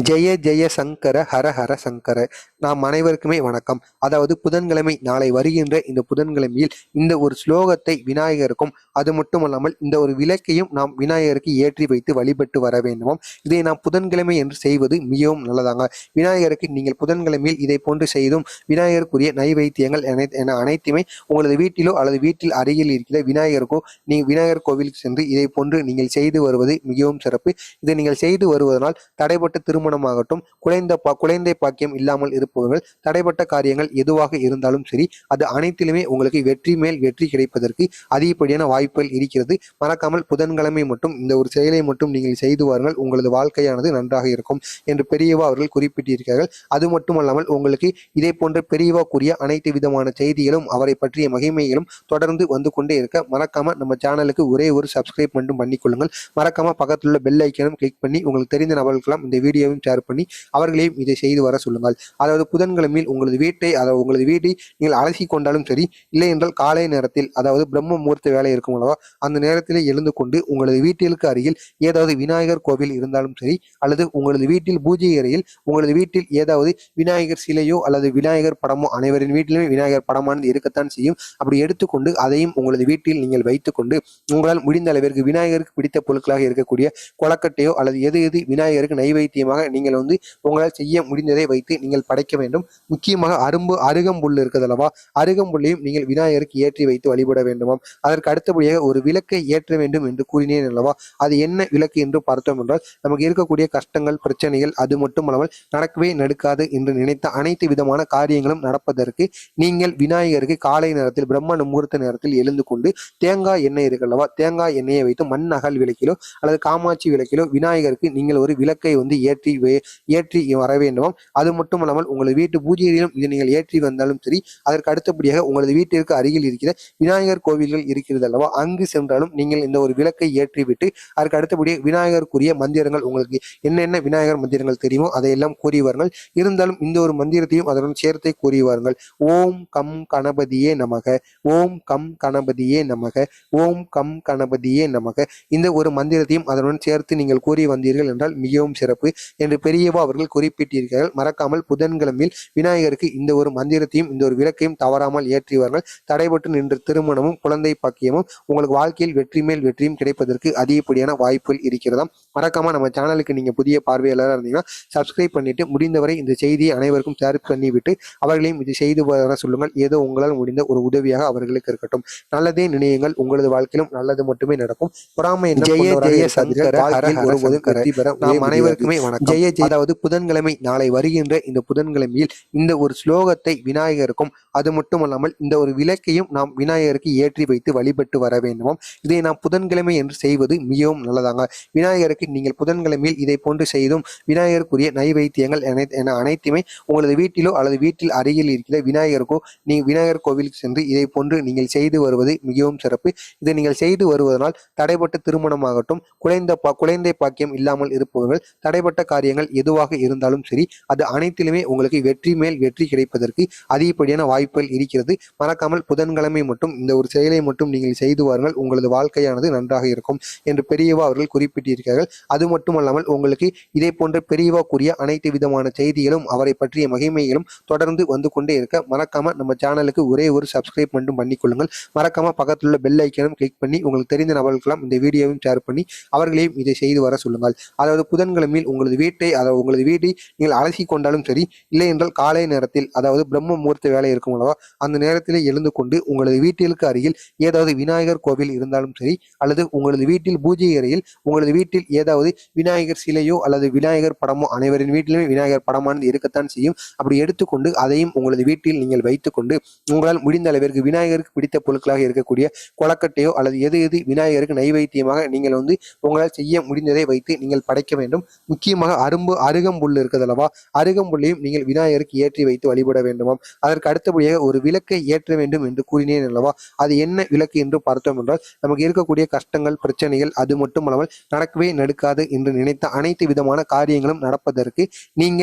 ஜெய ஜெய சங்கர ஹர ஹர சங்கர. நாம் அனைவருக்குமே வணக்கம். அதாவது புதன்கிழமை நாளை வருகின்ற இந்த புதன்கிழமையில் இந்த ஒரு ஸ்லோகத்தை விநாயகருக்கும் அது மட்டுமல்லாமல் இந்த ஒரு விளக்கையும் நாம் விநாயகருக்கு ஏற்றி வைத்து வழிபட்டு வர வேண்டுமாம். இதை நாம் புதன்கிழமை என்று செய்வது மிகவும் நல்லதாங்க. விநாயகருக்கு நீங்கள் புதன்கிழமையில் இதை போன்று செய்தும் விநாயகருக்குரிய நைவேத்தியங்கள் அனை- என அனைத்துமே உங்களது வீட்டிலோ அல்லது வீட்டில் அருகில் இருக்கிற விநாயகருக்கோ நீங்கள் விநாயகர் கோவிலுக்கு சென்று இதை போன்று நீங்கள் செய்து வருவது மிகவும் சிறப்பு. இதை நீங்கள் செய்து வருவதனால் தடைப்பட்ட திருமணமாகட்டும் குழந்தை பா குழந்தை பாக்கியம் இல்லாமல் இருப்பவர்கள் தடைப்பட்ட காரியங்கள் எதுவாக இருந்தாலும் சரி அது அனைத்திலுமே உங்களுக்கு வெற்றி மேல் வெற்றி கிடைப்பதற்கு அதிகப்படியான வாய்ப்புகள் இருக்கிறது. மறக்காமல் புதன்கிழமை மட்டும் இந்த ஒரு செயலை மட்டும் நீங்கள் செய்து வாருங்கள். உங்களது வாழ்க்கையானது நன்றாக இருக்கும் என்று பெரியவா அவர்கள் குறிப்பிட்டிருக்கிறார்கள். அது மட்டுமல்லாமல் உங்களுக்கு இதே போன்ற பெரியவா கூறிய அனைத்து விதமான செய்திகளும் அவரை பற்றிய மகிமைகளும் தொடர்ந்து வந்து கொண்டே இருக்க மறக்காம நம்ம சேனலுக்கு ஒரே ஒரு சப்ஸ்கிரைப் மட்டும் பண்ணிக்கொள்ளுங்கள். மறக்காம பக்கத்தில் உள்ள பெல் ஐக்கனும் கிளிக் பண்ணி உங்களுக்கு தெரிந்த நபர்களுக்கெல்லாம் இந்த வீடியோவையும் ஷேர் பண்ணி அவர்களையும் இதை செய்து வர சொல்லுங்கள். அதாவது புதன்கிழமையில் உங்களது வீட்டை அதாவது உங்களது வீட்டை நீங்கள் அலசி கொண்டாலும் சரி இல்லை என்றால் காலை நேரத்தில் அதாவது பிரம்ம முகூர்த்த வேலை இருக்கும் அல்லவா அந்த நேரத்தில் எழுந்து கொண்டு உங்களது வீட்டிற்கு அருகில் ஏதாவது விநாயகர் கோவில் இருந்தாலும் சரி அல்லது உங்களது வீட்டில் பூஜை அறையில் உங்களது வீட்டில் ஏதாவது விநாயகர் சிலையோ அல்லது விநாயகர் படமோ அனைவரின் வீட்டிலுமே விநாயகர் படமானது இருக்கத்தான் செய்யும். அப்படி எடுத்துக்கொண்டு அதையும் உங்களது வீட்டில் நீங்கள் வைத்துக்கொண்டு உங்களால் முடிந்த அளவிற்கு விநாயகருக்கு பிடித்த பொருட்களாக இருக்கக்கூடிய கொலக்கட்டையோ அல்லது எது எது விநாயகருக்கு நைவேத்தியமாக நீங்கள் வந்து உங்களால் செய்ய முடிந்ததை வைத்து நீங்கள் படைக்க வேண்டும். முக்கியமாக அரும்பு அருகம்புல் இருக்குது அல்லவா அருகம்புல்லையும் நீங்கள் விநாயகருக்கு ஏற்றி வைத்து வழிபட வேண்டுமாம். அதற்கு அடுத்தபடியாக ஒரு விளக்கை ஏற்ற வேண்டும் என்று கூறினேன் அல்லவா? அது என்ன விளக்கு என்று பார்த்தோம் என்றால் நமக்கு இருக்கக்கூடிய கஷ்டங்கள் பிரச்சனைகள் அது மட்டுமல்லாமல் நடக்கவே நடக்காது என்று நினைத்த அனைத்து விதமான காரியங்களும் நடப்பதற்கு நீங்கள் விநாயகருக்கு காலை நேரத்தில் பிரம்ம முகூர்த்த நேரத்தில் எழுந்து கொண்டு தேங்காய் எண்ணெய் இருக்கு அல்லவா தேங்காய் எண்ணெயை வைத்து மண் அகல் விளக்கிலோ அல்லது காமாட்சி விளக்கிலோ விநாயகருக்கு நீங்கள் ஒரு விளக்கை வந்து ஏற்றி வே- ஏற்றி வர வேண்டும் அது மட்டுமல்லாமல் உங்களது வீட்டு பூஜையிலும் இதை நீங்கள் ஏற்றி வந்தாலும் சரி அதற்கு அடுத்தபடியாக உங்களது வீட்டிற்கு அருகில் இருக்கிற விநாயகர் கோவில்கள் இருக்கிறது அல்லவா அங்கு சென்றாலும் நீங்கள் இந்த ஒரு விளக்கை ஏற்றிவிட்டு அதற்கு அடுத்தபடியாக விநாயகருக்குரிய மந்திரங்கள் உங்களுக்கு என்னென்ன விநாயகர் மந்திரங்கள் தெரியுமோ அதையெல்லாம் கூறி வாருங்கள் இருந்தாலும் இந்த ஒரு மந்திரத்தையும் அதனுடன் சேர்த்தே கூறி வாருங்கள் ஓம் கம் கணபதியே நமக ஓம் கம் கணபதியே நமக ஓம் கம் கணபதியே நமக. இந்த ஒரு மந்திரத்தையும் அதனுடன் சேர்த்து நீங்கள் கூறி வந்தீர்கள் என்றால் மிகவும் சிறப்பு. என்று பெரியவா அவர்கள் குறிப்பிட்டிருக்கிறார்கள். மறக்காமல் புதன்கிழமையில் விநாயகருக்கு இந்த ஒரு மந்திரத்தையும் இந்த ஒரு விளக்கையும் தவறாமல் ஏற்றி வாருங்கள் தடைபட்டு நின்ற திருமணமும் குழந்தை பாக்கியமும் உங்களுக்கு வாழ்க்கையில் வெற்றி மேல் வெற்றியும் கிடைப்பதற்கு அதிகப்படியான வாய்ப்புகள் இருக்கிறதாம். மறக்காம நம்ம சேனலுக்கு நீங்க புதிய பார்வையாளராக இருந்தீங்கன்னா சப்ஸ்கிரைப் பண்ணிட்டு முடிந்தவரை இந்த செய்தியை அனைவருக்கும் ஷேர் பண்ணிவிட்டு அவர்களையும் இது செய்து வர சொல்லுங்கள். ஏதோ உங்களால் முடிந்த ஒரு உதவியாக அவர்களுக்கு இருக்கட்டும். நல்லதே நினையுங்கள். உங்களது வாழ்க்கையிலும் நல்லது மட்டுமே நடக்கும். பொறாமை ஜெய ஜெய. சங்கர ஒருபோதும் பெற நாம் அனைவருக்குமே வணக்கம். ஜெய ஜெய அதாவது புதன்கிழமை நாளை வருகின்ற இந்த புதன்கிழமையில் இந்த ஒரு ஸ்லோகத்தை விநாயகருக்கும் அது மட்டுமல்லாமல் இந்த ஒரு விளக்கையும் நாம் விநாயகருக்கு ஏற்றி வைத்து வழிபட்டு வர வேண்டுமாம். இதை நாம் புதன்கிழமை என்று செய்வது மிகவும் நல்லதாங்க. விநாயகருக்கு நீங்கள் புதன்கிழமையில் இதை போன்று செய்தும் விநாயகருக்குரிய நைவேத்தியங்கள் வைத்தியங்கள் என அனைத்துமே உங்களது வீட்டிலோ அல்லது வீட்டில் அருகில் இருக்கிற விநாயகருக்கோ நீ விநாயகர் கோவிலுக்கு சென்று இதை போன்று நீங்கள் செய்து வருவது மிகவும் சிறப்பு. இதை நீங்கள் செய்து வருவதனால் தடைப்பட்ட திருமணமாகட்டும் குழந்தை பா குழந்தை பாக்கியம் இல்லாமல் இருப்பவர்கள் தடைப்பட்ட காரியங்கள் எதுவாக இருந்தாலும் சரி அது அனைத்திலுமே உங்களுக்கு வெற்றி மேல் வெற்றி கிடைப்பதற்கு அதிகப்படியான வாய்ப்புகள் இருக்கிறது. மறக்காமல் புதன்கிழமை மட்டும் இந்த ஒரு செயலை மட்டும் நீங்கள் செய்து வாருங்கள். உங்களது வாழ்க்கையானது நன்றாக இருக்கும் என்று பெரியவா அவர்கள் குறிப்பிட்டிருக்கிறார்கள். அது மட்டுமல்லாமல் உங்களுக்கு இதே போன்ற பெரியவா கூறிய அனைத்து விதமான செய்திகளும் அவரை பற்றிய மகிமைகளும் தொடர்ந்து வந்து கொண்டே இருக்க மறக்காம நம்ம சேனலுக்கு ஒரே ஒரு சப்ஸ்கிரைப் மட்டும் பண்ணிக்கொள்ளுங்கள். மறக்காம பக்கத்தில் உள்ள பெல் ஐக்கனும் கிளிக் பண்ணி உங்களுக்கு தெரிந்த நபர்களுக்கெல்லாம் இந்த வீடியோவையும் ஷேர் பண்ணி அவர்களையும் இதை செய்து வர சொல்லுங்கள். அதாவது புதன்கிழமையில் உங்களது வீட்டை அதாவது உங்களது வீட்டை நீங்கள் அலசி கொண்டாலும் சரி இல்லை என்றால் காலை நேரத்தில் அதாவது பிரம்ம முகூர்த்த வேலை இருக்கும் அல்லவா அந்த நேரத்தில் எழுந்து கொண்டு உங்களது வீட்டிற்கு அருகில் ஏதாவது விநாயகர் கோவில் இருந்தாலும் சரி அல்லது உங்களது வீட்டில் பூஜை அறையில் உங்களது வீட்டில் ஏதாவது விநாயகர் சிலையோ அல்லது விநாயகர் படமோ அனைவரின் வீட்டிலுமே விநாயகர் படமானது இருக்கத்தான் செய்யும். அப்படி எடுத்துக்கொண்டு அதையும் உங்களது வீட்டில் நீங்கள் வைத்துக்கொண்டு உங்களால் முடிந்த அளவிற்கு விநாயகருக்கு பிடித்த பொருட்களாக இருக்கக்கூடிய கொலக்கட்டையோ அல்லது எது எது விநாயகருக்கு நைவேத்தியமாக நீங்கள் வந்து உங்களால் செய்ய முடிந்ததை வைத்து நீங்கள் படைக்க வேண்டும். முக்கியமாக அரும்பு அருகம்புல் இருக்குதல்லவா? அருகம்புல்லையும் நீங்கள் விநாயகருக்கு ஏற்றி வைத்து வழிபட வேண்டுமாம். அதற்கு அடுத்தபடியாக ஒரு விளக்கை ஏற்ற வேண்டும் என்று கூறினேன் அல்லவா? அது என்ன விளக்கு என்று பார்த்தோம் என்றால் நமக்கு இருக்கக்கூடிய கஷ்டங்கள் பிரச்சனைகள் அது மட்டுமல்லாமல் நடக்கவே தடுக்காது என்று நினைத்த அனைத்து விதமான காரியங்களும் நடப்பதற்கு நீங்கள்